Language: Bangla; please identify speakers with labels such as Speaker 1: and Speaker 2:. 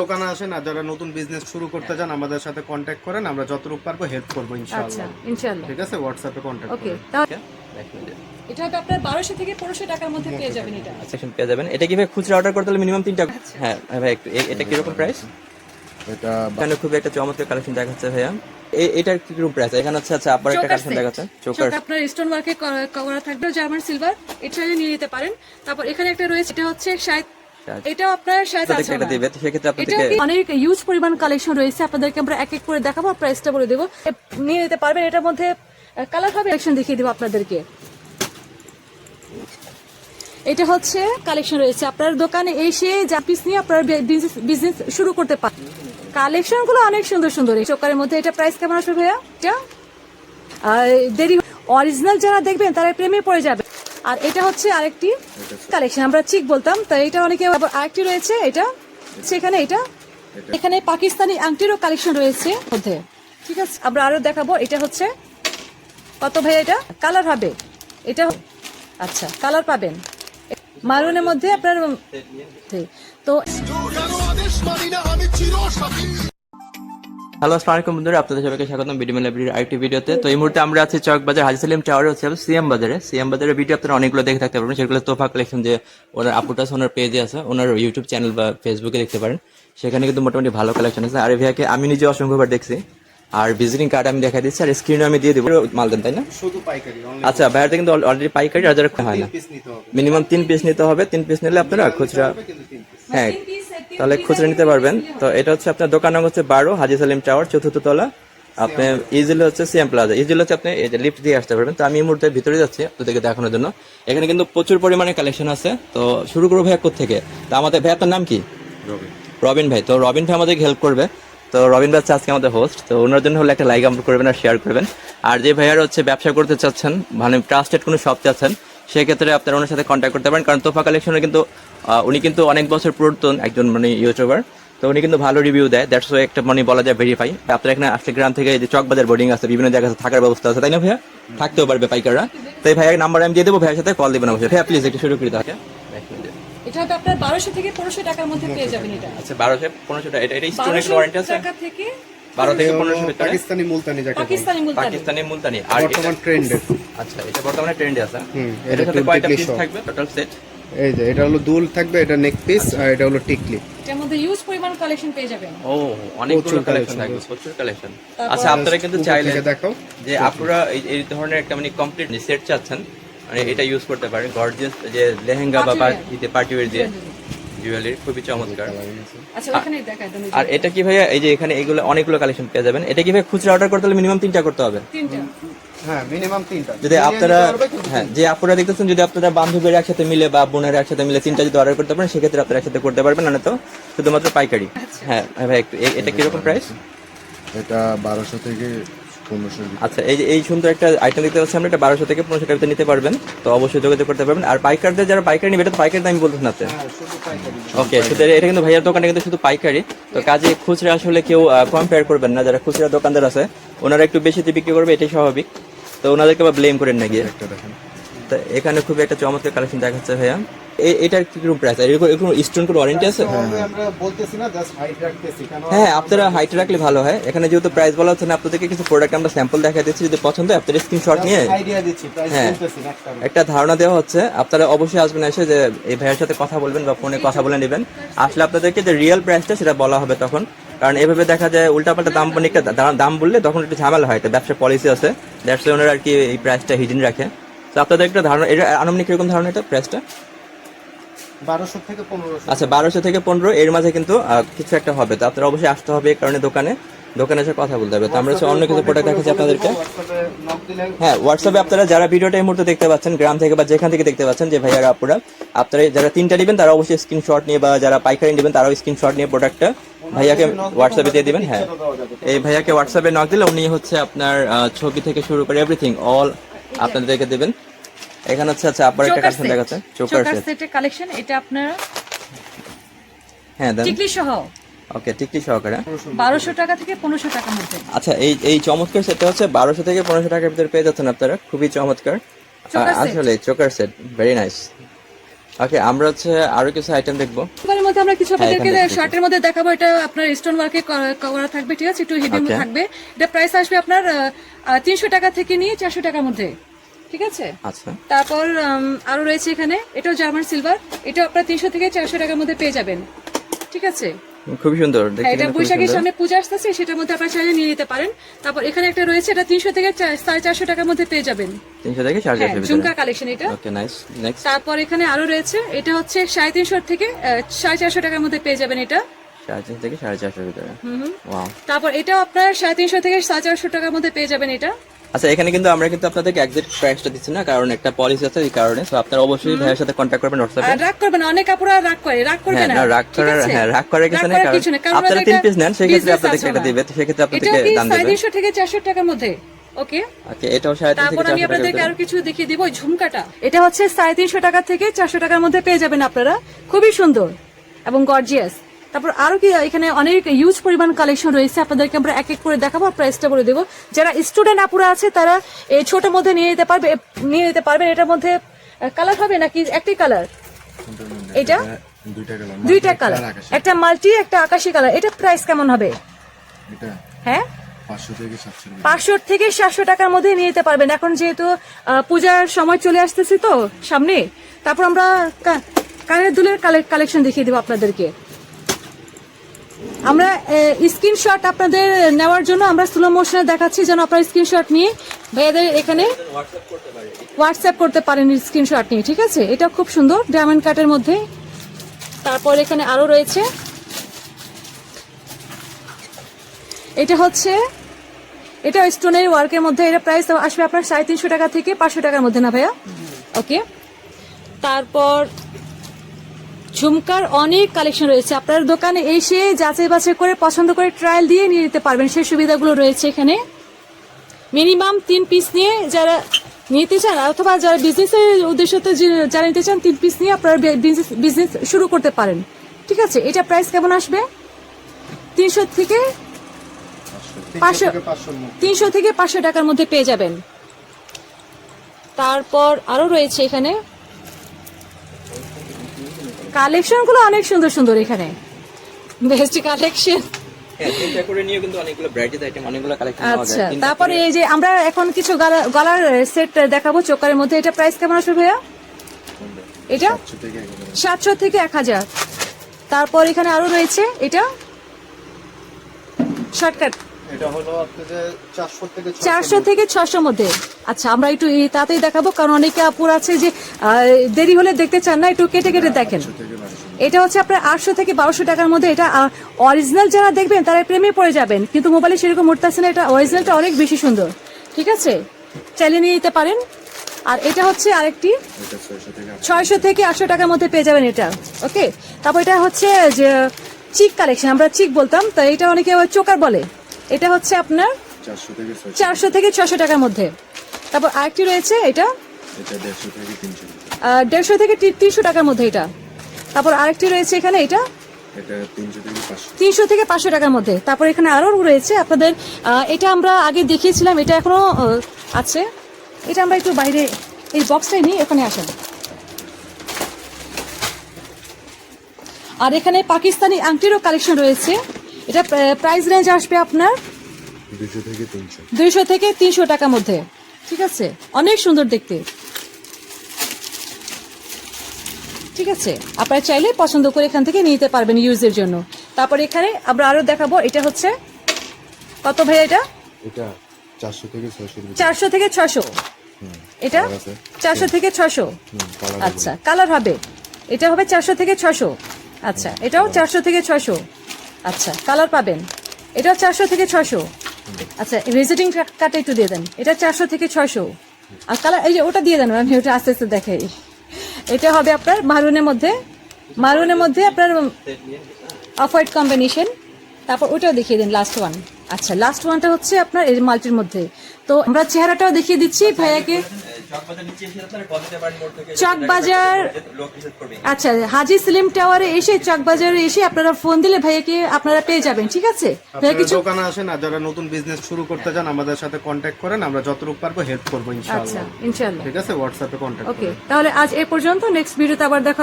Speaker 1: দোকানে আসেন আর যারা নতুন বিজনেস শুরু করতে চান আমাদের সাথে কন্ট্যাক্ট করেন। আমরা যতটুকু পারব হেল্প করব ইনশাআল্লাহ।
Speaker 2: আচ্ছা,
Speaker 1: ইনশাআল্লাহ। ঠিক আছে? হোয়াটসঅ্যাপে কন্ট্যাক্ট
Speaker 2: ওকে তাহলে এটা থেকে টাকার মধ্যে আচ্ছা, পেয়ে যাবেন এটা।
Speaker 3: আচ্ছা পেয়ে যাবেন। এটা খুচরা অর্ডার করতে হলে মিনিমাম তিনটা আচ্ছা। হ্যাঁ ভাই একটু এটা প্রাইস
Speaker 4: এটা
Speaker 3: খুব একটা চমৎকার কালেকশন দেখাচ্ছে ভাইয়া। এটার কি রকম প্রাইস এখানে হচ্ছে আচ্ছা আপনার একটা কালেকশন দেখাচ্ছে। চোকার
Speaker 2: আপনার স্টোন ওয়ার্কে করা থাকবে জার্মান সিলভার এটা নিয়ে নিতে পারেন। তারপর এখানে একটা রয়েছে এটা হচ্ছে 60 আচ্ছা। এটা আপনার সাইজ
Speaker 3: আছে এটা দিবে সেক্ষেত্রে আপনাদেরকে
Speaker 2: অনেক ইউজ পরিমাণ কালেকশন রয়েছে আপনাদেরকে আমরা এক এক করে দেখাবো প্রাইসটা বলে দেব। নিয়ে নিতে পারবেন এটার মধ্যে কালার কালেকশন দেখিয়ে আপনাদেরকে। এটা হচ্ছে কালেকশন রয়েছে আপনার দোকানে এসে যা পিস নিয়ে আপনার বিজনেস শুরু করতে পারেন কালেকশনগুলো অনেক সুন্দর সুন্দর এই মধ্যে। এটা প্রাইস কেমন আসবে ভাইয়া? দেরি অরিজিনাল যারা দেখবেন তারা প্রেমে পড়ে যাবে। আর এটা হচ্ছে আরেকটি কালেকশন আমরা চিক বলতাম তো এটা অনেকে আবার আরেকটি রয়েছে এটা সেখানে এটা। এখানে পাকিস্তানি আংটিরও কালেকশন রয়েছে মধ্যে। ঠিক আছে আমরা আরও দেখাবো এটা হচ্ছে কত ভাই এটা? কালার হবে। এটা আচ্ছা কালার পাবেন। মারুনের মধ্যে আপনার তো
Speaker 3: হ্যালো আসসালামু আলাইকুম বন্ধুরা আপনাদের সবাইকে স্বাগতম ভিডিও লাইব্রেরির আরেকটি ভিডিওতে। তো এই মুহূর্তে আমরা আছি চক বাজার হাজি সালিম টাওয়ারে হচ্ছে সিএম বাজারে। সিএম বাজারের ভিডিও আপনারা অনেকগুলো দেখে থাকতে পারবেন। সেগুলো তোফা কালেকশন যে ওনার আপুটাস ওনার পেজে আছে ওনার ইউটিউব চ্যানেল বা ফেসবুকে দেখতে পারেন। সেখানে কিন্তু মোটামুটি ভালো কালেকশন আছে। আর এই ভাইয়াকে আমি নিজে অসংখ্যবার দেখছি। আর ভিজিটিং কার্ড আমি দেখা দিচ্ছি আর স্ক্রিনে আমি দিয়ে দেবো। মাল দেন তাই না?
Speaker 1: শুধু পাইকারি
Speaker 3: আচ্ছা ভাইয়াতে কিন্তু অলরেডি পাইকারি আর যারা হয় না। মিনিমাম তিন পিস নিতে হবে। তিন পিস নিলে আপনারা খুচরা হ্যাঁ। তাহলে খুচরা নিতে পারবেন। তো এটা হচ্ছে আপনার দোকান নাম হচ্ছে বারো হাজি সালিম টাওয়ার চতুর্থ তলা। আপনি ইজিলি হচ্ছে সিএম প্লাজা ইজিলি হচ্ছে আপনি এই যে লিফট দিয়ে আসতে পারবেন। তো আমি এই মুহূর্তে ভিতরে যাচ্ছি আপনাদেরকে দেখানোর জন্য। এখানে কিন্তু প্রচুর পরিমাণে কালেকশন আছে। তো শুরু করব ভাইয়া থেকে তো আমাদের ভাই আপনার নাম কি? রবিন ভাই। তো রবিন ভাই আমাদেরকে হেল্প করবে। তো রবিন ভাই আজকে আমাদের হোস্ট তো ওনার জন্য হলে একটা লাইক আপলোড করবেন আর শেয়ার করবেন। আর যে ভাইয়ার হচ্ছে ব্যবসা করতে চাচ্ছেন মানে ট্রাস্টেড কোনো শপ চাচ্ছেন সেক্ষেত্রে আপনারা ওনার সাথে কন্ট্যাক্ট করতে পারেন। কারণ তোফা কালেকশনে কিন্তু উনি কিন্তু অনেক বছর পুরাতন একজন মানে ইউটিউবার তো উনি কিন্তু ভালো রিভিউ দেয়। দ্যাটস ওয়াই একটা মানে বলা যায় ভেরিফাই আপনার এখানে আসলে গ্রাম থেকে যে চকবাজার বোর্ডিং আছে বিভিন্ন জায়গায় থাকার ব্যবস্থা আছে তাই না ভাইয়া? থাকতেও পারবে পাইকাররা। তো এই ভাইয়ের নাম্বার আমি দিয়ে দেবো ভাইয়ের সাথে কল দেবেন অবশ্যই ভাইয়া প্লিজ একটু শুরু করে
Speaker 2: এটা হবে আপনার বারোশো থেকে পনেরোশো টাকার মধ্যে পেয়ে যাবেন এটা।
Speaker 3: আচ্ছা বারোশো পনেরোশো টাকা। এটা এটা স্টোনের ওয়ারেন্টি আছে?
Speaker 2: টাকা থেকে
Speaker 3: বারো থেকে পনেরোশো ভিতরে?
Speaker 1: পাকিস্তানি মুলতানি যাকে
Speaker 2: পাকিস্তানি মুলতানি।
Speaker 3: পাকিস্তানি মুলতানি। আর এটা-
Speaker 1: বর্তমান
Speaker 3: আচ্ছা এটা বর্তমানে ট্রেন্ডে আছে।
Speaker 1: হুম, এটা
Speaker 3: সাথে কয়টা
Speaker 1: টিকলি
Speaker 3: পিস থাকবে? টোটাল সেট
Speaker 1: এই যে এটা হলো দুল থাকবে এটা নেক পিস আর এটা হলো টিকলি
Speaker 2: এটার মধ্যে ইউজ পরিমাণ কালেকশন পেয়ে যাবেন।
Speaker 3: ও অনেকগুলো কালেকশন থাকবে প্রচুর কালেকশন আচ্ছা আপনারা কিন্তু চাইলে
Speaker 1: দেখাও।
Speaker 3: যে আপনারা এই- এই ধরনের একটা মানে কমপ্লিট সেট চাচ্ছেন মানে এটা ইউজ করতে পারেন। গর্জিয়াস যে লেহেঙ্গা বা পার্টি ওয়্যার দিয়ে জুয়েলারি খুবই চমৎকার।
Speaker 2: আচ্ছা
Speaker 3: আর এটা কি ভাইয়া এই যে এখানে এগুলো অনেকগুলো কালেকশন পেয়ে যাবেন এটা কি ভাই খুচরা অর্ডার করতে হলে মিনিমাম তিনটা করতে হবে?
Speaker 1: হ্যাঁ মিনিমাম তিনটা।
Speaker 3: যদি আপনারা হ্যাঁ যে আপনারা দেখতেছেন যদি আপনারা বান্ধবীর একসাথে মিলে বা বোনের একসাথে মিলে তিনটা যদি অর্ডার করতে পারেন সেক্ষেত্রে আপনারা একসাথে করতে পারবেন না তো শুধুমাত্র পাইকারি। হ্যাঁ হ্যাঁ ভাই একটু এটা কীরকম প্রাইস
Speaker 4: এটা বারোশো থেকে
Speaker 3: আচ্ছা এই এই সুন্দর একটা আইটেম দেখতে পাচ্ছি আমরা এটা বারোশো থেকে পনেরোশো টাকাতে নিতে পারবেন। তো অবশ্যই যোগাযোগ করতে পারবেন। আর পাইকারদের যারা পাইকারি নেবে এটা তো পাইকারি দাম বলতেছেন আপনি?
Speaker 1: হ্যাঁ
Speaker 3: ওকে শুধু এটা কিন্তু ভাইয়ার দোকানে কিন্তু শুধু পাইকারি। তো কাজে খুচরা আসলে কেউ কম্পেয়ার করবেন না যারা খুচরা দোকানদার আছে ওনারা একটু বেশিতে বিক্রি করবে এটাই স্বাভাবিক। তো ওনাদেরকে আবার ব্লেম করেন না গিয়ে।
Speaker 4: একটা দেখেন।
Speaker 3: তো এখানে খুব একটা চমৎকার কালেকশন দেখাচ্ছে ভাইয়া। এটার কি রকম প্রাইস এরকম এরকম স্টোন কোনো ওয়ারেন্টি আছে?
Speaker 1: আমরা বলতেছি না জাস্ট হাইট রাখতেছি
Speaker 3: হ্যাঁ আপনারা হাইট রাখলে ভালো হয়। এখানে যেহেতু প্রাইস বলা হচ্ছে না আপনাদেরকে কিছু প্রোডাক্ট আমরা স্যাম্পল দেখা দিচ্ছি যদি পছন্দ হয় আপনারা স্ক্রিনশট নিয়ে
Speaker 1: আইডিয়া দিচ্ছি প্রাইস
Speaker 3: হ্যাঁ।
Speaker 1: বলতেছি একটা।
Speaker 3: ধারণা দেওয়া হচ্ছে। আপনারা অবশ্যই আসবেন এসে যে এই ভাইয়ের সাথে কথা বলবেন বা ফোনে কথা বলে নেবেন। আসলে আপনাদেরকে যে রিয়েল প্রাইসটা সেটা বলা হবে তখন। কারণ এভাবে দেখা যায় উল্টাপাল্টা দাম একটা দাম বললে তখন একটু ঝামেলা হয়। এটা ব্যবসা পলিসি আছে। দ্যাটস ওনারা আর কি এই প্রাইসটা হিডিন রাখে। তো আপনাদের একটা ধারণা এটা আনুমানিক কীরকম ধারণা এটা প্রাইসটা?
Speaker 1: বারোশো থেকে পনেরোশো।
Speaker 3: আচ্ছা বারোশো থেকে পনেরো এর মাঝে কিন্তু কিছু একটা হবে। তো আপনারা অবশ্যই আসতে হবে এই কারণে দোকানে। দোকানে এসে কথা বলতে হবে। তো আমরা হচ্ছে অন্য কিছু প্রোডাক্ট দেখাচ্ছি আপনাদেরকে। হ্যাঁ হোয়াটসঅ্যাপে আপনারা যারা ভিডিওটা এই মুহূর্তে দেখতে পাচ্ছেন গ্রাম থেকে বা যেখান থেকে দেখতে পাচ্ছেন যে ভাইয়ারা আপুরা আপনারা যারা তিনটা নেবেন তারা অবশ্যই স্ক্রিনশট নিয়ে বা যারা পাইকারি নেবেন তারাও স্ক্রিনশট নিয়ে প্রোডাক্টটা ভাইয়াকে হোয়াটসঅ্যাপে দিয়ে দিবেন। হ্যাঁ। এই ভাইয়াকে হোয়াটসঅ্যাপে নক দিলে উনি হচ্ছে আপনার ছবি থেকে শুরু করে এভরিথিং অল আপনাদেরকে দেবেন। এখানে হচ্ছে আচ্ছা আপনার একটা কালেকশন দেখাচ্ছে। চোকার
Speaker 2: সেটের কালেকশন এটা আপনার
Speaker 3: হ্যাঁ দেন।
Speaker 2: টিকলি সহ।
Speaker 3: ওকে টিকলি সহকারে।
Speaker 2: 1200 টাকা থেকে 1500 টাকার মধ্যে।
Speaker 3: আচ্ছা এই এই চমৎকার সেটটা হচ্ছে 1200 থেকে 1500 টাকার ভিতরে পেয়ে যাচ্ছেন আপনারা। খুবই চমৎকার। আসলে choker set very nice okay আমরা হচ্ছে আরও কিছু আইটেম দেখব।
Speaker 2: দোকানের মধ্যে আমরা কিছু
Speaker 3: হ্যাঁ,
Speaker 2: আপনাদেরকে শার্টের মধ্যে দেখাবো এটা আপনার স্টোন ওয়ার্কে করা থাকবে ঠিক আছে? একটু হেভি থাকবে। এটা প্রাইস আসবে আপনার তিনশো টাকা থেকে নিয়ে চারশো টাকার মধ্যে ঠিক আছে?
Speaker 3: আচ্ছা।
Speaker 2: তারপর আরও রয়েছে এখানে এটাও জার্মান সিলভার এটাও আপনার তিনশো থেকে চারশো টাকার মধ্যে পেয়ে যাবেন ঠিক আছে?
Speaker 3: খুবই সুন্দর
Speaker 2: হ্যাঁ, এটা বৈশাখের সামনে পূজা আসতেছে সেটার মধ্যে আপনার চাইলে নিয়ে নিতে পারেন। তারপর এখানে একটা রয়েছে এটা তিনশো থেকে সাড়ে চারশো টাকার মধ্যে পেয়ে যাবেন।
Speaker 3: তিনশো থেকে সাড়ে
Speaker 2: হ্যাঁ
Speaker 3: চারশো
Speaker 2: ঝুমকা কালেকশন এটা।
Speaker 3: ওকে নাইস নেক্সট
Speaker 2: তারপর এখানে আরও রয়েছে এটা হচ্ছে সাড়ে তিনশো থেকে সাড়ে চারশো টাকার মধ্যে পেয়ে যাবেন এটা।
Speaker 3: থেকে সাড়ে চারশোর ভিতরে।
Speaker 2: তারপর এটাও আপনার সাড়ে তিনশো থেকে সাড়ে চারশো টাকার মধ্যে পেয়ে যাবেন এটা।
Speaker 3: আচ্ছা এখানে কিন্তু আমরা কিন্তু আপনাদেরকে একজ্যাক্ট প্রাইসটা দিচ্ছি না কারণ একটা পলিসি আছে এই কারণে। তো আপনারা অবশ্যই ভাইয়ের সাথে কন্ট্যাক্ট করবেন হোয়াটসঅ্যাপে
Speaker 2: রাগ করবেন অনেক কাপড় রাগ করে রাগ করবে
Speaker 3: হ্যাঁ
Speaker 2: না
Speaker 3: রাগ করার হ্যাঁ রাগ করার কিছু নেই কারণ আপনারা তিন পিস নেন সেক্ষেত্রে
Speaker 2: business
Speaker 3: আপনাদেরকে এটা দিবে সেক্ষেত্রে
Speaker 2: এটাও
Speaker 3: আপনাদেরকে দাম দেবে।
Speaker 2: তিনশো থেকে চারশো টাকার মধ্যে ওকে
Speaker 3: ওকে এটাও সাড়ে তিন থেকে
Speaker 2: তারপর আমি আপনাদেরকে আরও কিছু দেখিয়ে দিব ঝুমকাটা। এটা হচ্ছে সাড়ে তিনশো টাকা থেকে চারশো টাকার মধ্যে পেয়ে যাবেন আপনারা। খুবই সুন্দর এবং গর্জিয়াস তারপর আরও কি এখানে অনেক ইউজ পরিমাণ কালেকশন রয়েছে। আপনাদেরকে আমরা এক এক করে দেখাবো প্রাইসটা বলে দেবো। যারা স্টুডেন্ট আপুরা আছে তারা এই ছোট মধ্যে নিয়ে নিতে পারবে নিয়ে নিতে পারবেন। এটার মধ্যে কালার হবে নাকি একটাই কালার এটা?
Speaker 4: দুইটা কালার
Speaker 2: একটা মাল্টি একটা আকাশি কালার এটা প্রাইস কেমন হবে? হ্যাঁ?
Speaker 4: পাঁচশো থেকে সাতশো
Speaker 2: টাকার মধ্যে নিয়ে যেতে পারবেন। এখন যেহেতু পূজার সময় চলে আসতেছে তো সামনে তারপর আমরা কানের দুলের কালেকশন দেখিয়ে দেবো আপনাদেরকে। আমরা স্ক্রিনশট আপনাদের নেওয়ার জন্য আমরা স্লো মোশনে দেখাচ্ছি যেন আপনারা স্ক্রিনশট নিয়ে ভাইয়াদের এখানে হোয়াটসঅ্যাপ করতে পারেন স্ক্রিনশট নিয়ে ঠিক আছে? এটা খুব সুন্দর ডায়মন্ড কাটের মধ্যে। তারপর এখানে আরও রয়েছে। এটা হচ্ছে এটা স্টোনের ওয়ার্কের মধ্যে এটা প্রাইস আসবে আপনার সাড়ে তিনশো টাকা থেকে পাঁচশো টাকার মধ্যে না ভাইয়া? ওকে তারপর ঝুমকার অনেক কালেকশন রয়েছে। আপনার দোকানে এসে যাচাই বাছাই করে পছন্দ করে ট্রায়াল দিয়ে নিয়ে নিতে পারবেন। সেই সুবিধাগুলো রয়েছে এখানে। মিনিমাম তিন পিস নিয়ে যারা নিতে চান অথবা যারা বিজনেসের উদ্দেশ্যতে যে- যারা নিতে চান, তিন পিস নিয়ে আপনারা বিজনেস শুরু করতে পারেন। ঠিক আছে? এটা প্রাইস কেমন আসবে? তিনশো থেকে পাঁচশো, তিনশো থেকে পাঁচশো টাকার মধ্যে পেয়ে যাবেন। তারপর আরও রয়েছে এখানে। কালেকশনগুলো অনেক সুন্দর সুন্দর এখানে। Best collection.
Speaker 3: হ্যাঁ তিনটা করে নিয়ে কিন্তু অনেকগুলো ব্রাইটেড আইটেম অনেকগুলো কালেকশন পাওয়া
Speaker 2: আচ্ছা তারপরে এই যে আমরা এখন কিছু গলা- গলার সেট দেখাবো চোকারের মধ্যে। এটা প্রাইস কেমন আসবে ভাইয়া? এটা?
Speaker 4: সাতশো থেকে এক হাজার।
Speaker 2: সাতশো থেকে এক হাজার। তারপর এখানে আরও রয়েছে এটা? শর্টকাট
Speaker 1: এটা হলো আপনাদের চারশো থেকে
Speaker 2: চারশো থেকে ছশো মধ্যে। আচ্ছা আমরা একটু তাড়াতাড়ি দেখাবো কারণ অনেকে আপুর আছে যে দেরি হলে দেখতে চান না একটু কেটে কেটে দেখেন। এটা হচ্ছে আপনার আটশো থেকে বারোশো টাকার মধ্যে এটা অরিজিনাল যারা দেখবেন তারা প্রেমে পড়ে যাবেন কিন্তু মোবাইলে সেরকম উঠতেছে না এটা অরিজিনালটা অনেক বেশি সুন্দর। ঠিক আছে? চাইলে নিয়ে নিতে পারেন। আর এটা হচ্ছে আরেকটি
Speaker 4: ছয়শো থেকে আটশো।
Speaker 2: টাকার মধ্যে পেয়ে যাবেন এটা। ওকে তারপর এটা হচ্ছে যে চিক কালেকশন আমরা চিক বলতাম তো এটা অনেকে চোকার বলে। এটা হচ্ছে আপনার
Speaker 4: চারশো থেকে
Speaker 2: ছশো টাকার মধ্যে। তারপর আরেকটি রয়েছে এটা?
Speaker 4: দেড়শো থেকে তিনশো
Speaker 2: টাকার মধ্যে এটা। তারপর আরেকটি রয়েছে এখানে এটা?
Speaker 4: তিনশো থেকে পাঁচশো।
Speaker 2: টাকার মধ্যে। তারপর এখানে আরও রয়েছে আপনাদের এটা আমরা আগে দেখিয়েছিলাম এটা এখনও আছে। এটা আমরা একটু বাইরে এই বক্সটাই নিয়ে এখানে আসেন। আর এখানে পাকিস্তানি আংটিরও কালেকশন রয়েছে। এটা প্রাইস রেঞ্জ আসবে আপনার?
Speaker 4: দুশো থেকে তিনশো।
Speaker 2: দুইশো থেকে তিনশো টাকার মধ্যে। ঠিক আছে? অনেক সুন্দর দেখতে। ঠিক আছে? আপনারা চাইলে পছন্দ করে এখান থেকে নিতে পারবেন ইউজের জন্য। তারপর এখানে আমরা আরও দেখাবো এটা হচ্ছে কত ভাই এটা?
Speaker 4: এটা চারশো থেকে ছয়শো
Speaker 2: চারশো থেকে ছশো এটা চারশো থেকে ছশো আচ্ছা কালার হবে। এটা হবে চারশো থেকে ছশো আচ্ছা এটাও চারশো থেকে ছশো আচ্ছা কালার পাবেন। এটাও চারশো থেকে ছশো আচ্ছা ভিজিটিং কার্ডটা একটু দিয়ে দেন। এটা চারশো থেকে ছশো আর কালার এই যে ওটা দিয়ে দেন, আমি ওটা আস্তে আস্তে দেখাই। এটা হবে আপনার মারুনের মধ্যে। মারুনের মধ্যে আপনার অফ হোয়াইট কম্বিনেশন তারপর ওটাও দেখিয়ে দিন লাস্ট ওয়ান আচ্ছা লাস্ট ওয়ানটা হচ্ছে আপনার এই মাল্টির মধ্যে। তো আমরা চেহারাটাও দেখিয়ে দিচ্ছি ভাইয়াকে। চকবাজার আচ্ছা হাজি সিলিম টাওয়ারে এসে চকবাজারে এসে আপনারা ফোন দিলে ভাইয়াকে আপনারা পেয়ে যাবেন ঠিক আছে? ভাইয়া কিছু
Speaker 1: দোকানে আসেন আর যারা নতুন বিজনেস শুরু করতে চান আমাদের সাথে কন্ট্যাক্ট করেন আমরা যতটুকু পারব হেল্প করব
Speaker 2: আচ্ছা
Speaker 1: ইনশাআল্লাহ। ঠিক আছে? হোয়াটসঅ্যাপে কন্ট্যাক্ট
Speaker 2: ওকে তাহলে আজ এ পর্যন্ত নেক্সট ভিডিওতে আবার দেখা